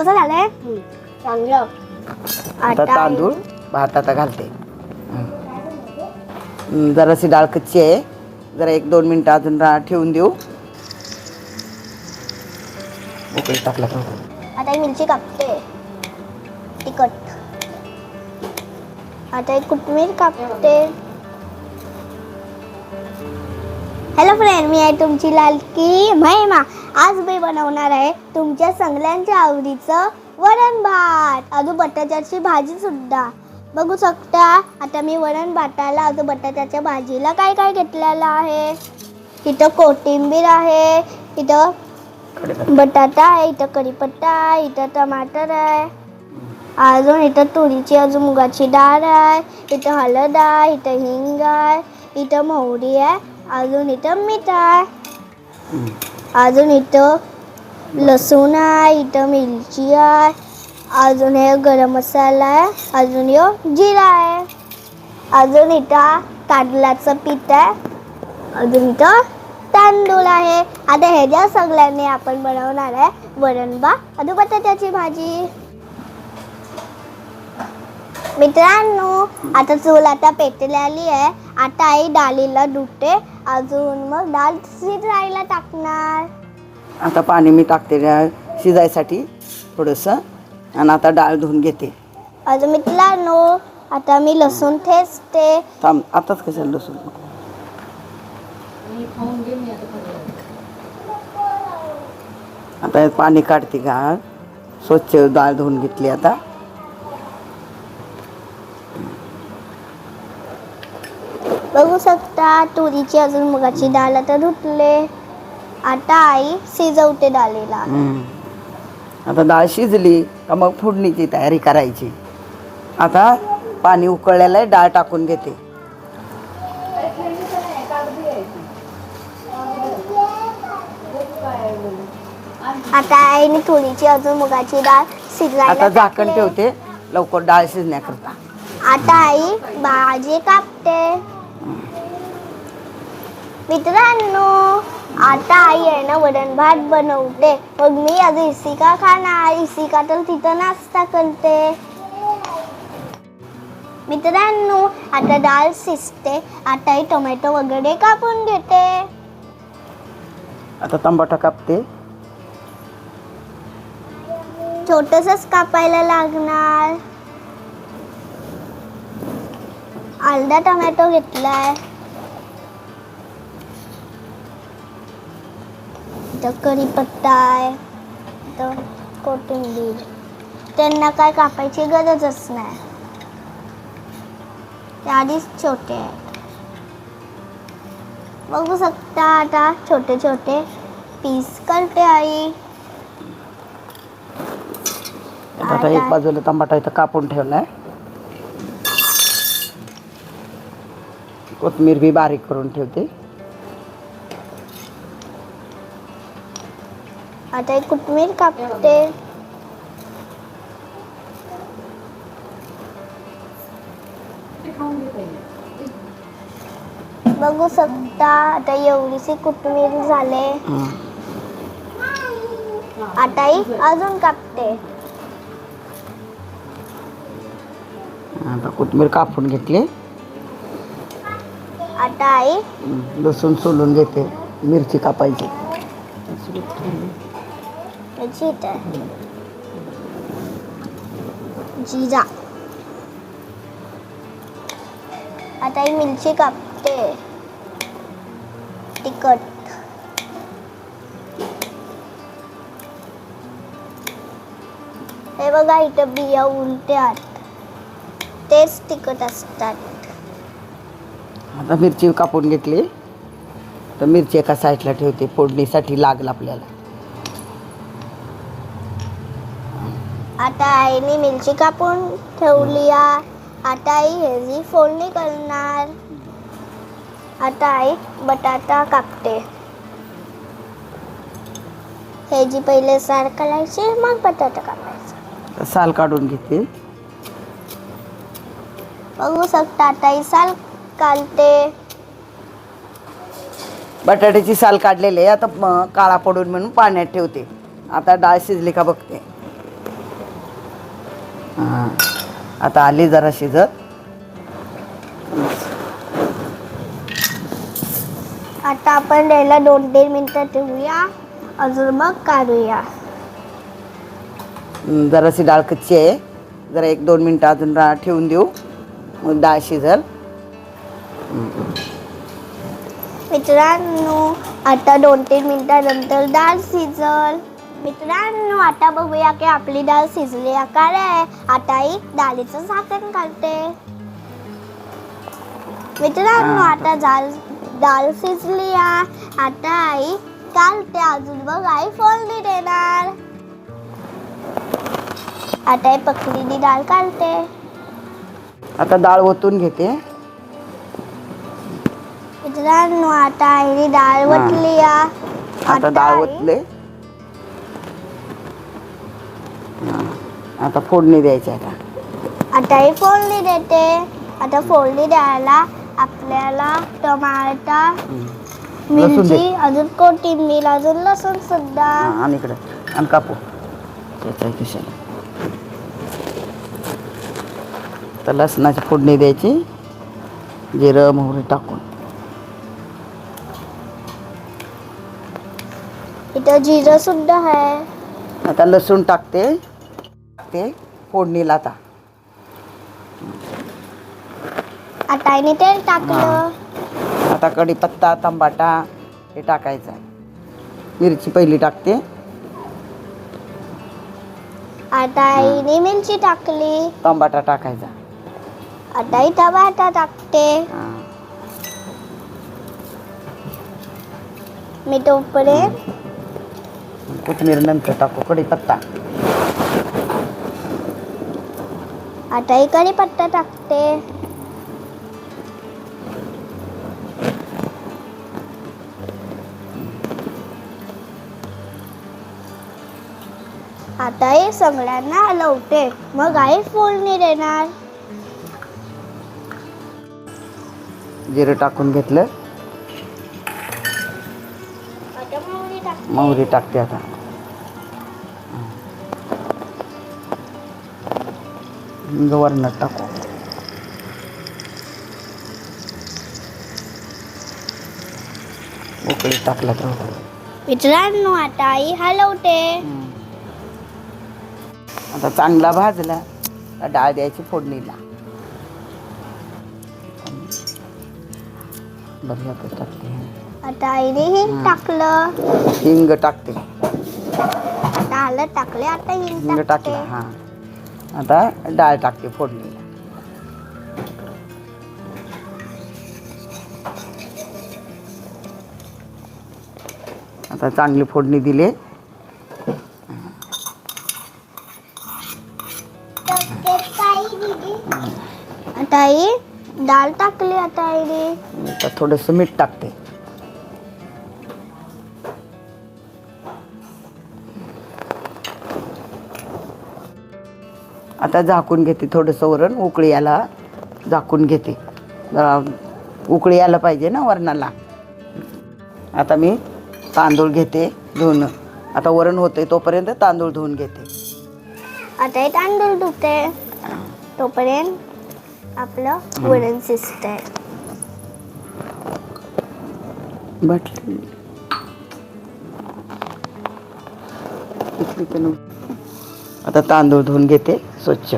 कसं झालंय? चांगलं. आता तांदूळ भात आता घालते. हं, जराशी डाळ कच्ची आहे. जरा एक दोन मिनटं अजून रा ठेवून देऊ. उकळी टाकला का? आता ही मिरची कापते. तिखट. आता एक कोथिंबीर कापते. हॅलो फ्रेंड मी आहे तुमची लालकी महिमा. आज मी बनवणार आहे तुमच्या सगळ्यांच्या आवडीचं वरण भात. अजून बटाट्याची भाजी सुद्धा. बघू शकता आता मी वरण भाताला अजून बटाट्याच्या भाजीला काय काय घेतलेलं आहे? इथं कोथिंबीर आहे इथं. बटाटा आहे इथं कढीपत्ता आहे इथं टमाटर आहे. अजून इथं तुरीची अजून मुगाची डाळ आहे इथं हळद आहे इथं हिंग आहे इथं मोहरी आहे अजून इथं मीठ आहे. अजून इथं लसूण आहे इथं मिरची आहे अजून हे गरम मसाला आहे अजून यो जिरा आहे. अजून इथं तांदळाचं पीठ आहे अजून इथं तांदूळ आहे. आता ह्याच्या सगळ्यांनी आपण बनवणार आहे वरण बा अजून बटाट्याची भाजी. मित्रांनो आता चूल आता पेटलेली आहे. आता आई डाळीला धुते अजून मग डाळ शिजायला टाकणार. आता पाणी मी टाकते शिजायसाठी थोडंसं. आणि आता डाळ धुवून घेते. अजून मित्रांनो आता मी लसूण ठेचते. थांब आताच कशाला लसूण? आता पाणी काढते गाळ स्वच्छ डाळ धुवून घेतली आता. बघू शकता तुरीची अजून मुगाची डाळ आता धुतले. आता आई शिजवते डाळीला. हम्म. आता डाळ शिजली का मग फोडणीची तयारी करायची. आता पाणी उकळलेलं आहे डाळ टाकून घेते. आता आईने तुरीची अजून मुगाची डाळ शिजवायला आता झाकण टाकले. ठेवते लवकर डाळ शिजण्याकरता. आता आई भाजी कापते. मित्रांनो आता आई आहे ना वरण भात बनवते. मग मी आज इसिका खाणार. इसिका तर तिथं नाश्ता करते. मित्रांनो आता डाळ शिजते. आता आई टोमॅटो वगैरे कापून घेते. आता टमाटा कापते. छोटसच कापायला लागणार. अर्धा टोमॅटो घेतलाय. इथं कढीपत्ता आहे इथं कोथिंबीर. त्यांना काय कापायची गरजच नाही. ते आधीच छोटे आहेत. बघू शकता आता छोटे छोटे पीस करते आई. आता एक बाजूला टमाटा इथं कापून ठेवलाय. कोथमीर बी बारीक करून ठेवते. आता एक कोथिंबीर कापते बघू शकता आता एवढीशी कोथिंबीर झाले. आता अजून कापते आता कोथमीर कापून घेतली आता आई. लसूण सोलून घेते मिरची कापायची याची आहे जिजा आता ही मिरची कापते तिखट हे बघा इथं बिया उलट्यात तेच तिखट असतात आता मिरची कापून घेतली. तर मिरची एका साईडला ठेवते. फोडणीसाठी लागल आपल्याला. आता आईने मिरची कापून ठेवली आता आई ह्याची फोडणी करणार. आता आई बटाटा कापते. ह्याची पहिले सार करायची मग बटाटा कापायचा. साल काढून घेते. बघू शकता आता ही साल काढते. बटाट्याची साल काढलेली आहे. आता काळा पडून म्हणून पाण्यात ठेवते. आता डाळ शिजली का बघते. हां. आता आली जरा शिजत. आता आपण द्यायला दोन तीन मिनटं ठेवूया. अजून मग काढूया. जराशी डाळ कच्ची आहे. जरा एक दोन मिनटं अजून ठेवून देऊ. मग डाळ शिजल. मित्रांनो आता दोन तीन मिनिटानंतर डाळ शिजल. मित्रांनो आता बघूया की आपली डाळ शिजली आहे. का रे आता ही डाळीचं झाकण घालते. मित्रांनो. आता डाळ डाळ शिजली आहे. आता आई कालते अजून. बघ आई फोडणी देणार. आता पकडीने डाळ काढते आता डाळ ओतून घेते. मित्रांनो आता आईने डाळ. वतली आहे. आता डाळ ओतले. आता फोडणी द्यायची आता. आता ही फोडणी देते. आता फोडणी द्यायला आपल्याला टमाटा दे. मिरची अजून कोथिंबीर अजून लसूण सुद्धा. हां, आणि इकडे. आणि कापू. खिशाला तर लसणाची फोडणी द्यायची. जिरं मोहरी टाकून. इथं जिरं सुद्धा आहे. आता लसूण टाकते. ते फोडणीला आता आता तेल टाकलं. आता कढीपत्ता तंबाटा हे टाकायचं आहे. मिरची पहिली टाकते. आता आईने मिरची टाकली. तंबाटा टाकायचा. आता ही टमाटा टाकते. हां. मी तोपर्यंत कोथिंबीर नंतर टाकू कढीपत्ता. आता ही कढीपत्ता टाकते. आता हे सगळ्यांना हलवते. मग आई फोडणी देणार. जिरं टाकून घेतलं. मोहरी टाकते आता. गव्हर्नर टाकू. उकळी टाकला तर. मित्रांनो आता आई हलवते. आता चांगला भाजला का डाळ द्यायची फोडणीला. आता टाकते. आता आईने हिंग टाकलं. हिंग टाकते. टाकले आता हिंग हिंग टाकते. टाकला हां. आता डाळ टाकते फोडणीला. आता चांगली फोडणी दिली. आता डाळ टाकली आता थोडंसं मीठ टाकते. आता झाकून घेते थोडंसं वरण उकळी याला झाकून घेते. जरा उकळी यायला पाहिजे ना वरणाला. आता मी तांदूळ घेते धुवून. आता वरण होते तोपर्यंत तांदूळ धुवून घेते. आता हे तांदूळ धुते. तोपर्यंत आपलं वरण शिजतंय. बाटली. इथली पण आता तांदूळ धुवून घेते स्वच्छ.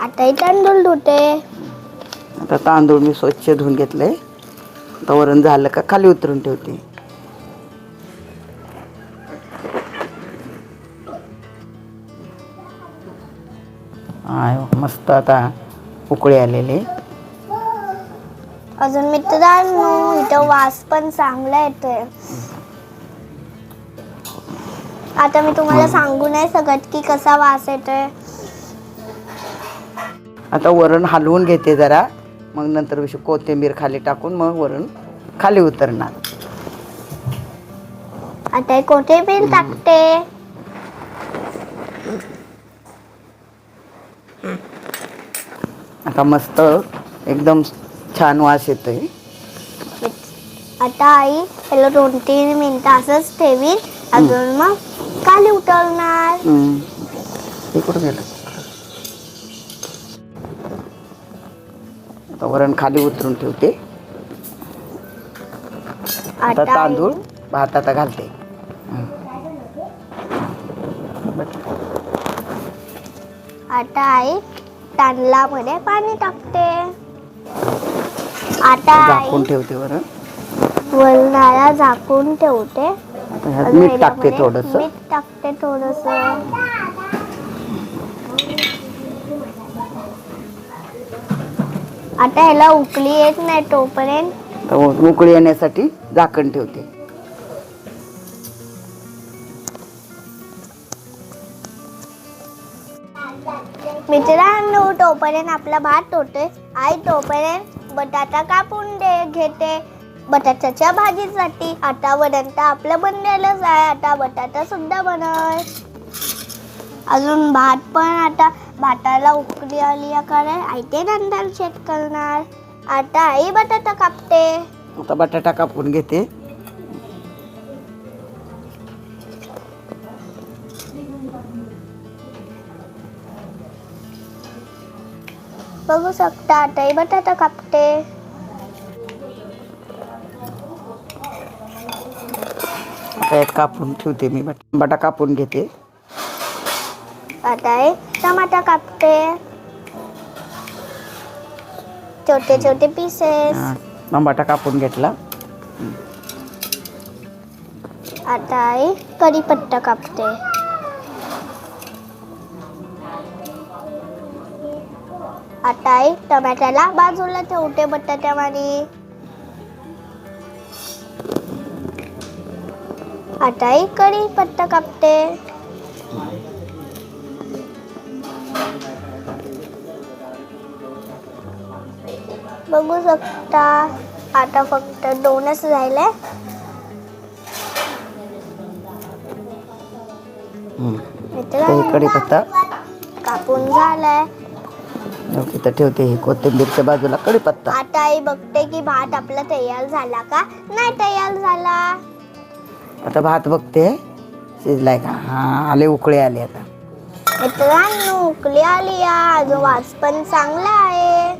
आता हे तांदूळ धुते. आता तांदूळ मी स्वच्छ धुवून घेतले. आता वरण झालं का खाली उतरून ठेवते. आय मस्त आता उकळी आलेली. अजून मित्रांनो इथं वास पण चांगला येतोय. आता मी तुम्हाला सांगू नाही शकत की कसा वास येतोय. आता वरण हलवून घेते जरा. मग नंतर अशी कोथिंबीर खाली टाकून मग वरण खाली उतरणार. आता हे कोथिंबीर टाकते. आता मस्त एकदम छान वास येतोय. आता आई याला दोन तीन मिनिटं असंच ठेवीन. अजून मग खाली उतरणार. हे कुठं गेलं? आता वरण खाली उतरून ठेवते. आता आता तांदूळ भातात घालते. आता आई तांदळामध्ये पाणी टाकते. आता झाकून ठेवते वरण वरणाला झाकून ठेवते. आता ह्यात अजून मीठ टाकते थोडस. मीठ टाकते थोडस. आता ह्याला उकळी येत नाही तोपर्यंत. उकळी येण्यासाठी झाकण ठेवते. मित्रांनो तोपर्यंत आपला भात होतोय आई तोपर्यंत बटाटा कापून दे घेते. बटाट्याच्या भाजीसाठी आता वरंत आपलं बनलेलंच आहे आता बटाटा सुद्धा बनव अजून भात पण आता भाताला उकडी आली आहे कारण आई ते नंतर शेत करणार. आता आई बटाटा कापते. आता बटाटा कापून घेते. बघू शकता आता आई बटाटा कापते आता यात कापून ठेवते मी बट बटा कापून घेते आता आई टमाटा कापते छोटे छोटे पीसेस हा, टमाटा कापून घेतला आता आई कढीपत्ता कापते आता आई टमाट्याला बाजूला ठेवते बटाट्यामध्ये आता आई कढीपत्ता कापते. बघू शकता आता फक्त दोनच राहिले. कढीपत्ता कापून झालाय. इथं ठेवते हे कोथिंबीरच्या बाजूला कढीपत्ता. आता आई बघते की भात आपला तयार झाला का? नाही तयार झाला. आता भात बघते. शिजलाय का? हा आले उकळे आले आता. मित्रांनो उकली आली आहे अजून वास पण चांगला आहे.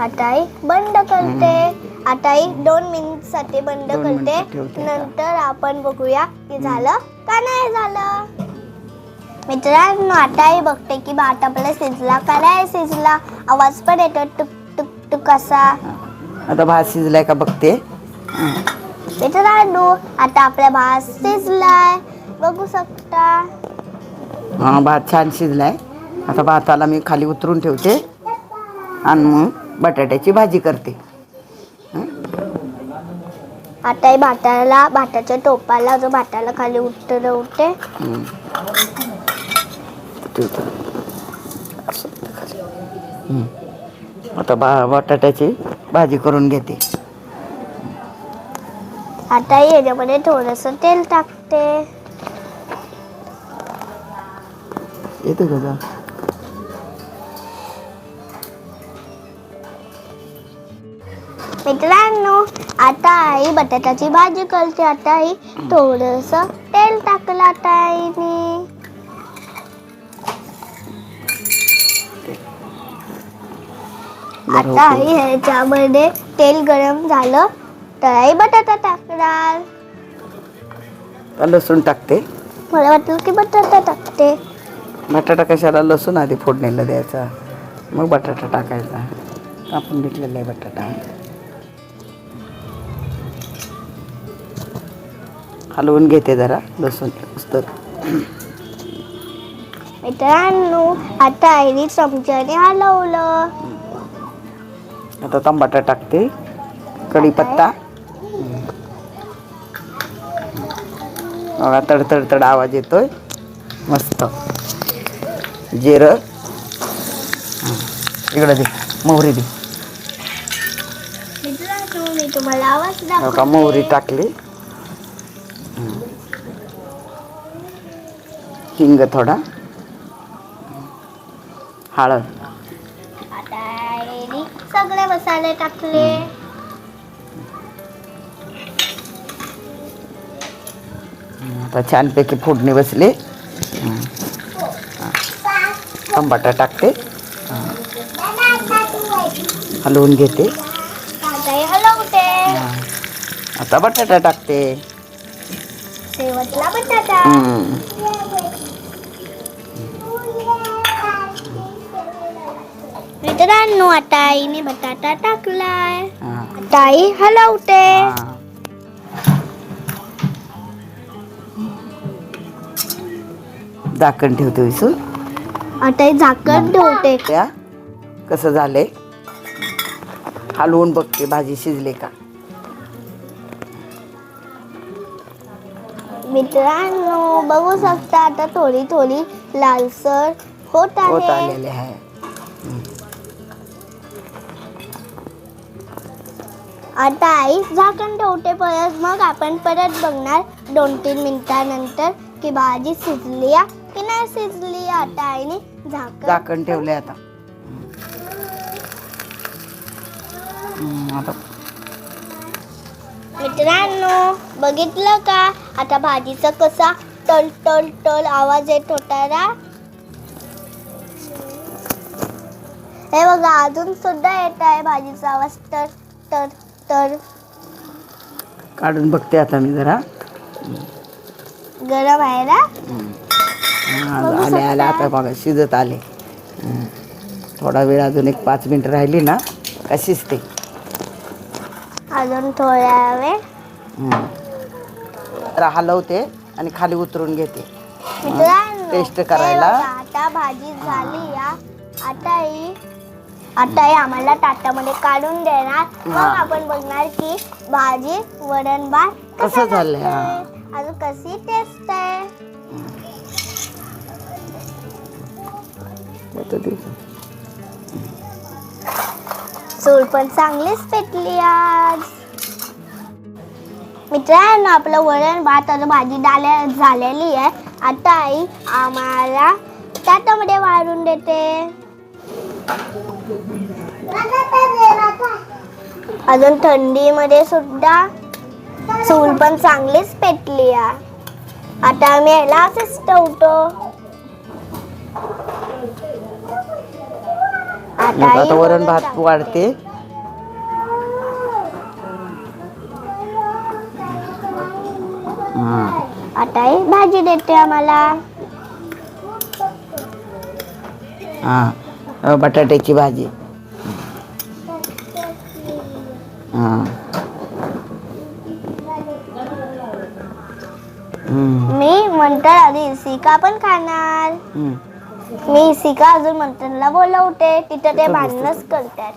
आता आई बंद करते. आता आई दोन मिनिटसाठी बंद दोन करते. मिनिटं ठेवते आता. नंतर आपण बघूया की झालं का नाही झालं. मित्रांनो आता आई बघते की भात आपला शिजला का नाही शिजला? आवाज पण येतो टुक टुक टुक असा. आता भात शिजलाय का बघते. मित्रांनो आता आपला भात शिजलाय. बघू शकता. हा भात छान शिजलाय. आता भाताला मी खाली उतरून ठेवते. आणि मग बटाट्याची भाजी करते. आता हे भाताला भाताच्या टोपाला जो भाताला खाली उतरवते. ठेवतो. आता बा बटाट्याची भाजी करून घेते. आता याच्यामध्ये थोडस तेल टाकते. येते का मित्रांनो आता आई बटाट्याची भाजी करते. आता आई थोडस तेल टाकलं आता आईने. आता आई ह्याच्यामध्ये तेल गरम झालं. तर आई बटाटा टाकणार. लसूण टाकते. मला वाटलं की बटाटा टाकते. बटाटा कशाला? लसूण आधी फोडणीला द्यायचा. मग बटाटा टाकायचा. आपण घेतलेला आहे बटाटा. हलवून घेते जरा लसूण पुस्तक मित्रांनो आता आईने चमच्याने हलवलं. आता टमाटा टाकते. कढीपत्ता. बघा तडतड तड आवाज येतोय. मस्त. जिरं. इकडं दे मोहरी दे. का तुम्हाला मोहरी टाकली. हिंग थोडा. हळद. मसाले टाकले आता छानपैकी फोडणी बसले टमाटा टाकते। हाँ, हलवून घेते। हाँ। आता बटाटा टाकते। बटाटा। hmm. मित्रांनो आता आईने बटाटा टाकलाय. हं. ताई हलवते हं. झाकण ठेवते विसू. आता हे झाकण ठेवते. त्या कसं झालंय? हलवून बघते भाजी शिजले का? मित्रांनो बघू शकता आता थोडी थोडी लालसर होत होत आहे आलेले आहे. आता आई झाकण ठेवते परत मग आपण परत बघणार दोन तीन मिनिटानंतर की भाजी शिजली की नाही शिजली आता आईने झाकण झाकण ठेवले आता. आता. मित्रांनो बघितलं का? आता भाजीचा कसा टल टल टल आवाज येत होता ना? हे बघा अजून सुद्धा येत आहे भाजीचा आवाज. तर तर तर काढून बघते आता मी जरा. गरम आहे ना? हा, आले आले. आता बघा शिजत आले. हं. थोडा वेळ अजून एक पाच मिनिट राहिली ना का शिजते? अजून थोड्या वेळ. हं. जरा हलवते आणि खाली उतरून घेते. मित्रांनो टेस्ट हे करायला. बघा, आता भाजी झाली या. आता ही आता ही आम्हाला ताटामध्ये काढून देणार. मग. आपण बघणार की भाजी वरण भात कसं झालंय, लागतंय. अजून कशी टेस्ट आहे? आता ते- चूल पण चांगलीच पेटली आज. मित्रांनो आपलं वरण भात आणि भाजी डाल्या झालेली आहे. आता आई आम्हाला ताटामध्ये वाढून देते. अजून थंडीमध्ये सुद्धा चूल पण चांगलीच पेटली आता आम्ही याला असेच ठेवतो आता वरण भात वाढते. हा. आता ही भाजी देते आम्हाला. हा. बटाट्याची भाजी. हा. मी मंतर आधी इसिका पण खाणार. मी इसिका अजून मंथनला बोलवते तिथं ते भांडणच करतात.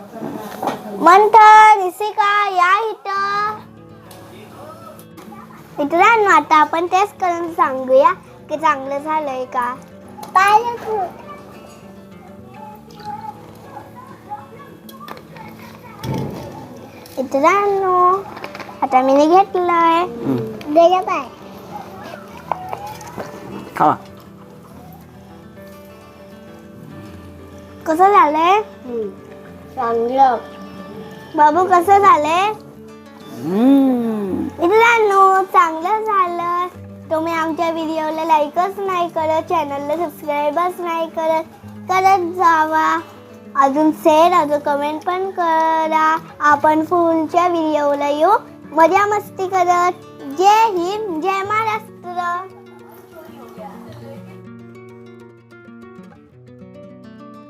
मंथन इसिका या इथं. मित्रांनो आता आपण टेस्ट करून सांगूया की चांगलं झालंय का? मित्रांनो आता मी घेतलंय. गरम आहे खावा कसं झालंय चांगलं बाबू कसं झालंय हम्म. मित्रांनो चांगलं झालं तुम्ही आमच्या व्हिडिओला लाईकच नाही करत चॅनलला सबस्क्राईबच नाही करत करत जावा अजून शेअर अजून कमेंट पण करा. आपण पुढच्या व्हिडिओला येऊ. मजा मस्ती करत. जय हिंद जय मा